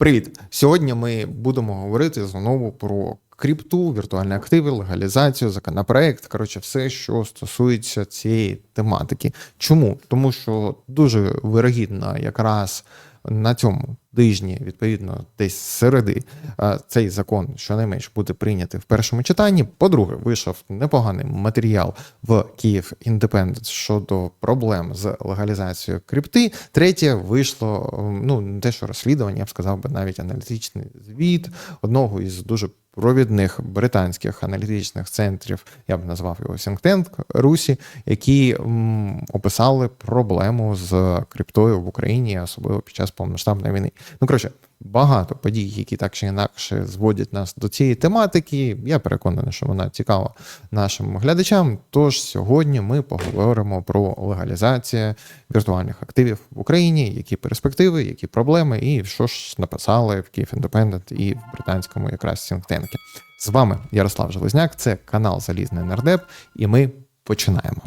Привіт! Сьогодні ми будемо говорити знову про крипту, віртуальні активи, легалізацію, законопроект. Коротше, все, що стосується цієї тематики. Чому? Тому що дуже вирогідно якраз на цьому тижні, відповідно, десь середи е, цей закон щонайменш буде прийнятий в першому читанні. По-друге, вийшов непоганий матеріал в Київ Індепендент щодо проблем з легалізацією крипти. Третє вийшло ну не те, що розслідування, я б сказав би навіть аналітичний звіт одного із дуже провідних британських аналітичних центрів, я б назвав його Сінгтенк Русі, які м, описали проблему з криптою в Україні, особливо під час повномасштабної війни. Ну коротше, багато подій, які так чи інакше зводять нас до цієї тематики. Я переконаний, що вона цікава нашим глядачам. Тож сьогодні ми поговоримо про легалізацію віртуальних активів в Україні, які перспективи, які проблеми, і що ж написали в Київ Індепендент і в британському якраз Сінктенкі. З вами Ярослав Железняк, це канал Залізний Нардеп, і ми починаємо.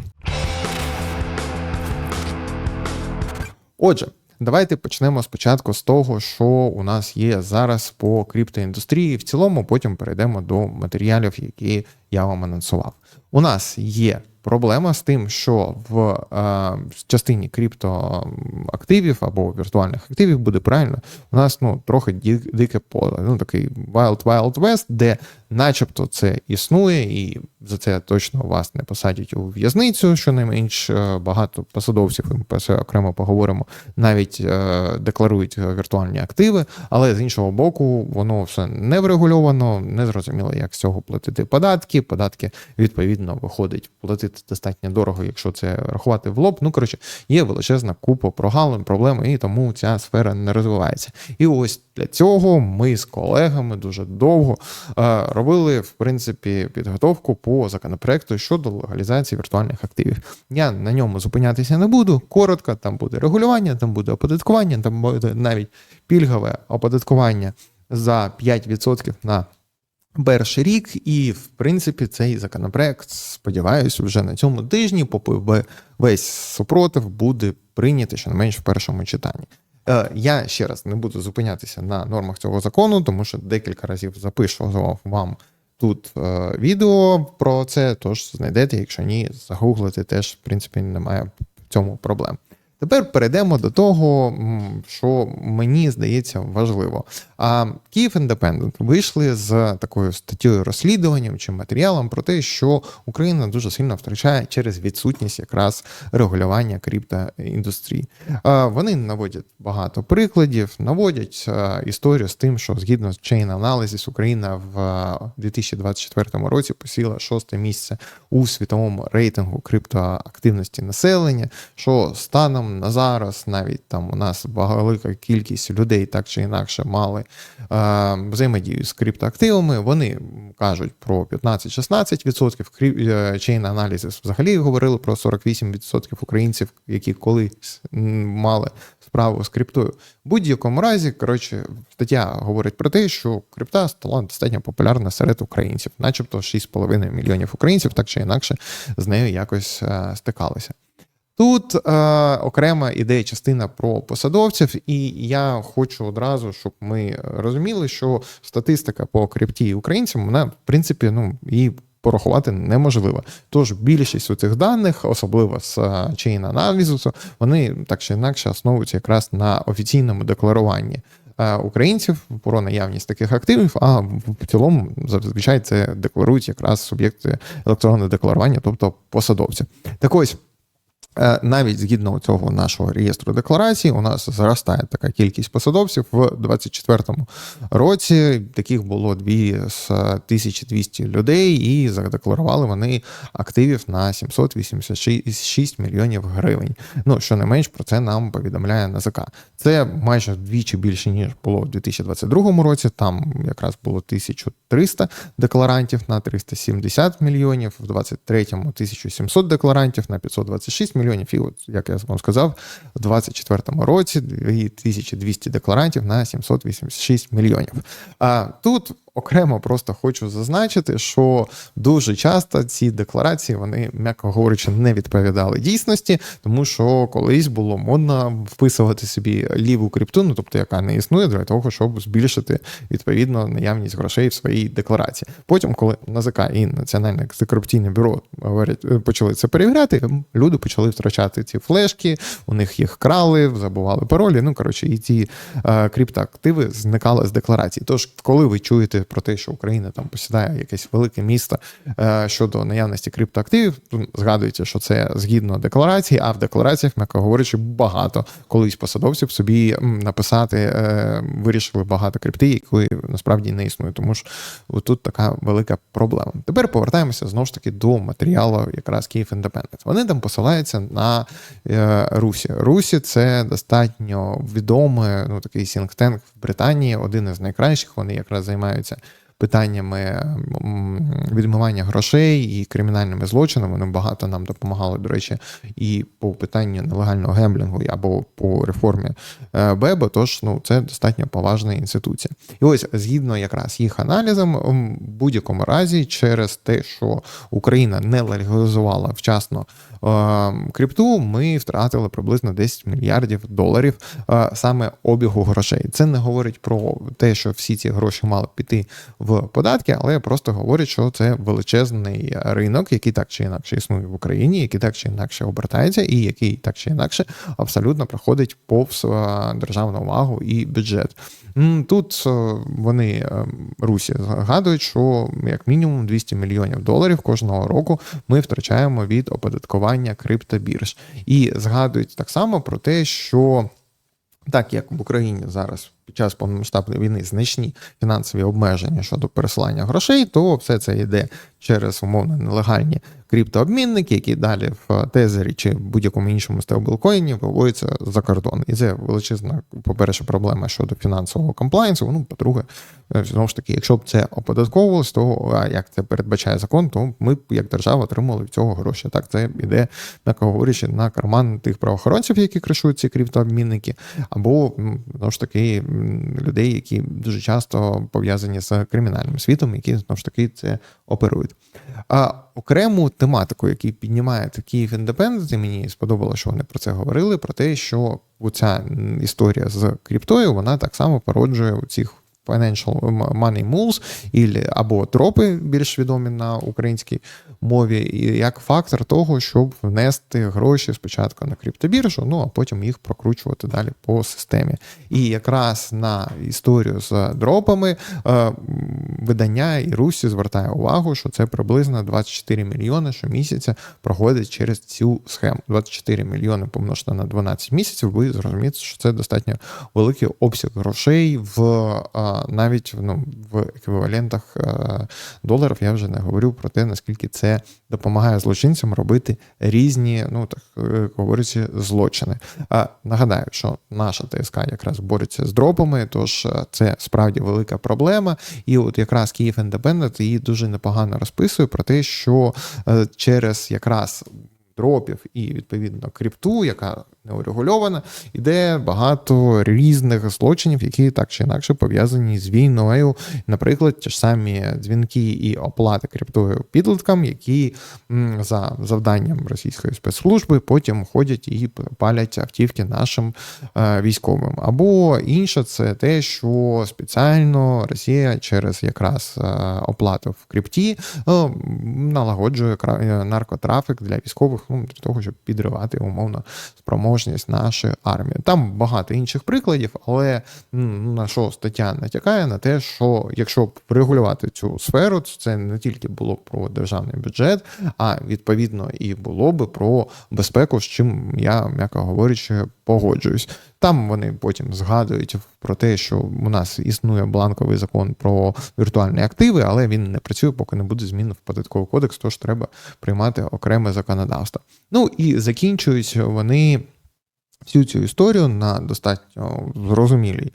Отже. Давайте почнемо спочатку з того, що у нас є зараз по криптоіндустрії. В цілому, потім перейдемо до матеріалів, які я вам анонсував. У нас є проблема з тим, що в е, частині криптоактивів або віртуальних активів буде правильно. У нас ну трохи дике поле. Ну такий Wild Wild West, де, начебто, це існує, і за це точно вас не посадять у в'язницю. Щонайменш е, багато посадовців ми про це окремо поговоримо, навіть е, декларують віртуальні активи, але з іншого боку, воно все не врегульовано, не зрозуміло, як з цього платити податки. Податки відповідно виходить платити достатньо дорого, якщо це рахувати в лоб. Ну коротше, є величезна купа прогалин, проблем, і тому ця сфера не розвивається. І ось для цього ми з колегами дуже довго е, робили в принципі підготовку по законопроекту щодо легалізації віртуальних активів. Я на ньому зупинятися не буду. Коротко, там буде регулювання, там буде оподаткування, там буде навіть пільгове оподаткування за 5% на перший рік, і в принципі цей законопроект, сподіваюся, вже на цьому тижні, попри весь супротив, буде прийнятий щонайменш в першому читанні. Е, я ще раз не буду зупинятися на нормах цього закону, тому що декілька разів запишу вам тут е, відео про це. Тож знайдете, якщо ні, загуглити теж в принципі немає в цьому проблем. Тепер перейдемо до того, що мені здається важливо. А Київ Індепендент вийшли з такою статтєю розслідуванням чи матеріалом про те, що Україна дуже сильно втрачає через відсутність якраз регулювання криптоіндустрії. Вони наводять багато прикладів, наводять історію з тим, що згідно з Chain Analysis Україна в 2024 році посіла шосте місце у світовому рейтингу криптоактивності населення, що станом на зараз навіть там у нас велика кількість людей так чи інакше мали е, взаємодію з криптоактивами. Вони кажуть про 15-16%. Chain Analysis взагалі говорили про 48% українців, які колись мали справу з криптою. В будь-якому разі, коротше, стаття говорить про те, що крипта стала достатньо популярна серед українців, начебто 6,5 мільйонів українців, так чи інакше з нею якось е, стикалися. Тут е, окрема ідея частина про посадовців, і я хочу одразу, щоб ми розуміли, що статистика по крипті українцям, вона, в принципі, ну і порахувати неможливо. Тож більшість у цих даних, особливо з chain аналізу, вони так чи інакше основуються якраз на офіційному декларуванні. Е, українців про наявність таких активів, а в цілому зазвичай це декларують якраз суб'єкти електронного декларування, тобто посадовці. Так ось навіть згідно цього нашого реєстру декларацій, у нас зростає така кількість посадовців в 2024 році. Таких було 2 з 1200 людей, і задекларували вони активів на 786 мільйонів гривень. Ну що не менш про це нам повідомляє НАЗК. Це майже вдвічі більше ніж було в 2022 році. Там якраз було 1300 декларантів на 370 мільйонів, в 2023 – 1700 декларантів на 526 мільйонів мільйонів. І от, як я вам сказав, у 2024 році 1200 декларантів на 786 мільйонів. А тут окремо просто хочу зазначити, що дуже часто ці декларації вони, м'яко говорячи, не відповідали дійсності, тому що колись було модно вписувати собі ліву крипту, ну тобто яка не існує, для того, щоб збільшити відповідно наявність грошей в своїй декларації. Потім, коли НАЗК і Національне антикорупційне бюро говорять, почали це перевіряти, люди почали втрачати ці флешки, у них їх крали, забували паролі. Ну коротше, і ці е, криптоактиви зникали з декларації. Тож, коли ви чуєте про те, що Україна там посідає якесь велике місто е, щодо наявності криптоактивів, то згадуйте, що це згідно декларації, а в деклараціях, м'яко говорячи, багато колись посадовців собі написати е, вирішили багато крипти, якої насправді не існує. Тому ж тут така велика проблема. Тепер повертаємося знову ж таки до матеріалу, якраз Київ Індепендент. Вони там посилаються на е, Русі. Русі це достатньо відомий ну такий сінгтенк в Британії, один із найкращих. Вони якраз займаються Yeah. Питаннями відмивання грошей і кримінальними злочинами. Вони багато нам допомагали, до речі, і по питанню нелегального гемблінгу або по реформі е, БЕБО. Тож ну це достатньо поважна інституція. І ось згідно якраз їх аналізом, в будь-якому разі, через те, що Україна не легалізувала вчасно е, крипту, ми втратили приблизно 10 мільярдів доларів е, саме обігу грошей. Це не говорить про те, що всі ці гроші мали піти в податки, але просто говорять, що це величезний ринок, який так чи інакше існує в Україні, який так чи інакше обертається, і який так чи інакше абсолютно проходить повз е, державну увагу і бюджет. Тут е, вони е, Русі згадують, що як мінімум 200 мільйонів доларів кожного року ми втрачаємо від оподаткування криптобірж. І згадують так само про те, що так як в Україні зараз під час повномасштабної війни значні фінансові обмеження щодо пересилання грошей, то все це йде через умовно нелегальні криптообмінники, які далі в тезері чи будь-якому іншому стейблкоїні виводяться за кордон. І це величезна, по-перше, проблема щодо фінансового комплайнсу. Ну, по-друге, е, знову ж таки, якщо б це оподатковувалось, то як це передбачає закон, то ми б як держава отримали від цього гроші. Так, це йде, м'яко говорячи, на карман тих правоохоронців, які кришують ці криптообмінники, або знову ж таки людей, які дуже часто пов'язані з кримінальним світом, які знову ж таки це оперують. А окрему тематику, яку піднімає Київ Індепендент, і мені сподобалося, що вони про це говорили: про те, що ця історія з кріптою вона так само породжує у цих Financial Money Moves, або тропи більш відомі на українській мові, як фактор того, щоб внести гроші спочатку на криптобіржу, ну а потім їх прокручувати далі по системі. І якраз на історію з дропами е, видання і Русі звертає увагу, що це приблизно 24 мільйони щомісяця проходить через цю схему. 24 мільйони помножити на 12 місяців. Ви зрозумієте, що це достатньо великий обсяг грошей в е, навіть ну, в еквівалентах е, доларів я вже не говорю про те, наскільки це допомагає злочинцям робити різні, ну так говориться, говорячи, злочини. А нагадаю, що наша ТСК якраз бореться з дропами, тож е, це справді велика проблема. І от якраз Київ Індепендент її дуже непогано розписує про те, що через якраз дропів і відповідно крипту, яка не урегульована, іде багато різних злочинів, які так чи інакше пов'язані з війною. Наприклад, ті ж самі дзвінки і оплати криптою підліткам, які за завданням російської спецслужби потім ходять і палять автівки нашим е, військовим. Або інше, це те, що спеціально Росія через якраз е, оплату в крипті е, налагоджує наркотрафік для військових ну, для того, щоб підривати умовно спроможність нашої армії. Там багато інших прикладів, але на що стаття натякає на те, що якщо регулювати цю сферу, то це не тільки було про державний бюджет, а відповідно і було би про безпеку, з чим я, м'яко говорячи, погоджуюсь. Там вони потім згадують про те, що у нас існує бланковий закон про віртуальні активи, але він не працює, поки не буде змін в податковий кодекс, тож треба приймати окреме законодавство. Ну і закінчують вони всю цю історію на достатньо зрозумілій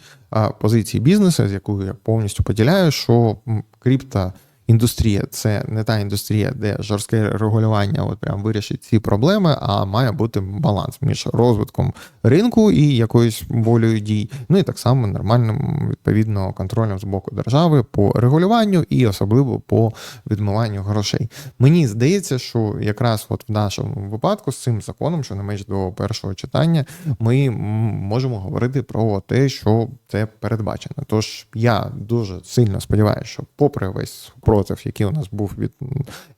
позиції бізнесу, з якою я повністю поділяю, що крипта індустрія це не та індустрія, де жорстке регулювання от прям вирішить ці проблеми, а має бути баланс між розвитком ринку і якоюсь волею дій. Ну і так само нормальним відповідно контролем з боку держави по регулюванню і особливо по відмиванню грошей. Мені здається, що якраз от в нашому випадку з цим законом, що не менш до першого читання, ми можемо говорити про те, що це передбачено. Тож я дуже сильно сподіваюся, що попри весь спротив, який у нас був від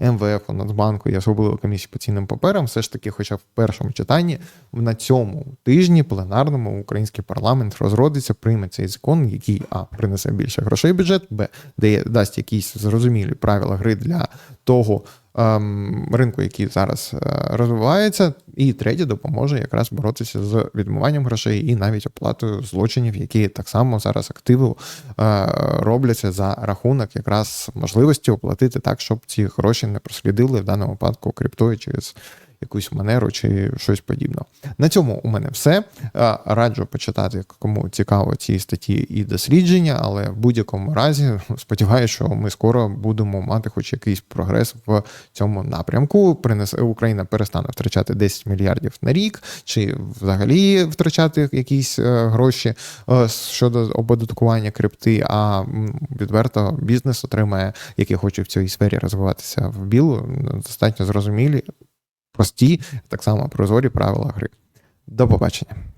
МВФ, Нацбанку і особливо комісії по цінним паперам, все ж таки, хоча в першому читанні, на цьому тижні пленарному український парламент розродиться, прийме цей закон, який а принесе більше грошей в бюджет, б дає дасть якісь зрозумілі правила гри для того. Ем, Ринку, який зараз е, розвивається, і третє допоможе якраз боротися з відмиванням грошей і навіть оплатою злочинів, які так само зараз активно е, робляться за рахунок якраз можливості оплатити так, щоб ці гроші не прослідили в даному випадку криптою через якусь манеру чи щось подібне. На цьому у мене все. Е, Раджу почитати, кому цікаво ці статті і дослідження, але в будь-якому разі сподіваюся, що ми скоро будемо мати хоч якийсь прогрес в цьому напрямку. Принесе Україна перестане втрачати 10 мільярдів на рік, чи взагалі втрачати якісь е, гроші е, щодо оподаткування крипти. А відверто бізнес отримає, який хоче в цій сфері розвиватися в білу, достатньо зрозумілі, прості, так само прозорі правила гри. До побачення.